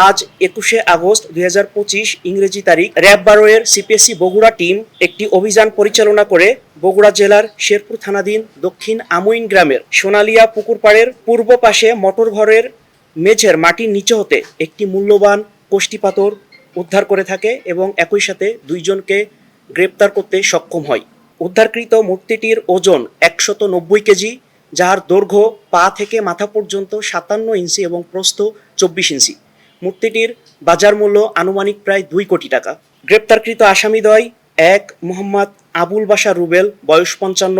আজ একুশে আগস্ট দুই হাজার পঁচিশ ইংরেজি তারিখ। র্যাব বারো এর সিপিএসসি বগুড়া টিম একটি অভিযান পরিচালনা করে বগুড়া জেলার শেরপুর থানাধীন দক্ষিণ আমইন গ্রামের সোনালিয়া পুকুর পাড়ের পূর্ব পাশে মোটর ঘরের মেঝের মাটির নিচে হতে একটি মূল্যবান কোষ্টি পাথর উদ্ধার করে থাকে এবং একই সাথে দুইজনকে গ্রেপ্তার করতে সক্ষম হয়। উদ্ধারকৃত মূর্তিটির ওজন একশত নব্বই কেজি, যার দৈর্ঘ্য পা থেকে মাথা পর্যন্ত সাতান্ন ইঞ্চি এবং প্রস্থ চব্বিশ ইঞ্চি। মূর্তিটির বাজার মূল্য আনুমানিক প্রায় দুই কোটি টাকা। গ্রেপ্তারকৃত আসামিদ্বয় এক মোহাম্মদ আবুল বাশার রুবেল, বয়স পঞ্চান্ন,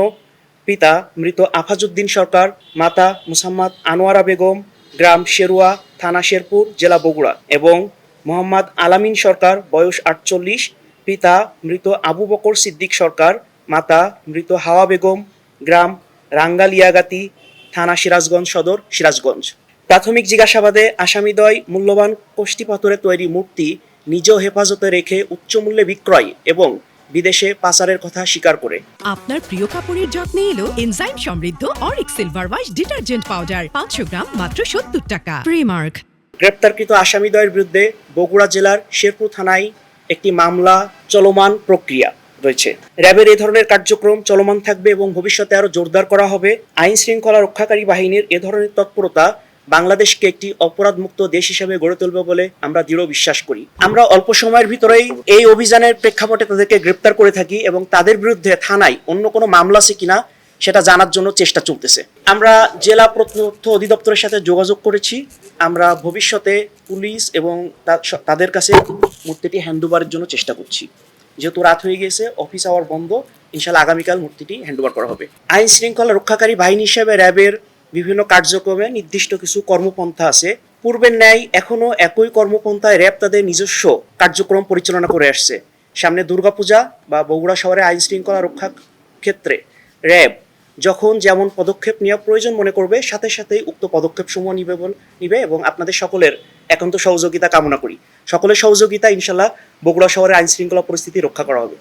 পিতা মৃত আফাজউদ্দিন সরকার, মাতা মুসাম্মদ আনোয়ারা বেগম, গ্রাম শেরুয়া, থানা শেরপুর, জেলা বগুড়া এবং মোহাম্মদ আলামিন সরকার, বয়স আটচল্লিশ, পিতা মৃত আবু বকর সিদ্দিক সরকার, মাতা মৃত হাওয়া বেগম, গ্রাম রাঙ্গালিয়াগাতি, থানা সিরাজগঞ্জ সদর সিরাজগঞ্জ। প্রাথমিক জিজ্ঞাসাবাদে আসামিদ্বয় মূল্যবান কোষ্টি পাথরে তৈরি মূর্তি নিজ হেফাজতে রেখে উচ্চ মূল্যে বিক্রয় এবং বিদেশে পাচারের কথা স্বীকার করে। আপনার প্রিয় কাপড়ের যত্নে এলো এনজাইম সমৃদ্ধ অরিক সিলভার ওয়াশ ডিটারজেন্ট পাউডার পাঁচশো গ্রাম মাত্র সত্তর টাকা। প্রিমার্ক গ্রেপ্তারকৃত আসামিদ্বয়ের বিরুদ্ধে বগুড়া জেলার শেরপুর থানায় একটি মামলা চলমান প্রক্রিয়া রয়েছে। র্যাবের এই ধরনের কার্যক্রম চলমান থাকবে এবং ভবিষ্যতে আরও জোরদার করা হবে। আইন শৃঙ্খলা রক্ষাকারী বাহিনীর এ ধরনের তৎপরতা বাংলাদেশকে একটি অপরাধমুক্ত দেশ হিসেবে গড়ে তুলবে বলে আমরা দৃঢ় বিশ্বাস করি। আমরা অল্প সময়ের ভিতরেই এই অভিযানের প্রেক্ষাপটে তাদেরকে গ্রেপ্তার করে থাকি এবং তাদের বিরুদ্ধে থানায় অন্য কোনো মামলা আছে কিনা সেটা জানার জন্য চেষ্টা চলতেছে। আমরা জেলা তথ্য অধিদপ্তরের সাথে যোগাযোগ করেছি। আমরা ভবিষ্যতে পুলিশ এবং তাদের কাছে মূর্তিটি হ্যান্ডওভারের জন্য চেষ্টা করছি। যেহেতু রাত হয়ে গেছে, অফিস আওয়ার বন্ধ, ইনশাল্লাহ আগামীকাল মূর্তিটি হ্যান্ডওভার করা হবে। আইন শৃঙ্খলা রক্ষাকারী বাহিনী হিসেবে র্যাবের বিভিন্ন কার্যক্রমে নির্দিষ্ট কিছু কর্মপন্থা আছে। পূর্বের ন্যায় এখনও একই কর্মপন্থায় র্যাব তাদের নিজস্ব কার্যক্রম পরিচালনা করে আসছে। সামনে দুর্গাপূজা বা বগুড়া শহরে আইন শৃঙ্খলা রক্ষা ক্ষেত্রে র্যাব যখন যেমন পদক্ষেপ নেওয়া প্রয়োজন মনে করবে, সাথে সাথেই উক্ত পদক্ষেপ সমূহ নিবে নিবে এবং আপনাদের সকলের একান্ত সহযোগিতা কামনা করি। সকলের সহযোগিতা ইনশাল্লাহ বগুড়া শহরে আইন শৃঙ্খলা পরিস্থিতি রক্ষা করা হবে।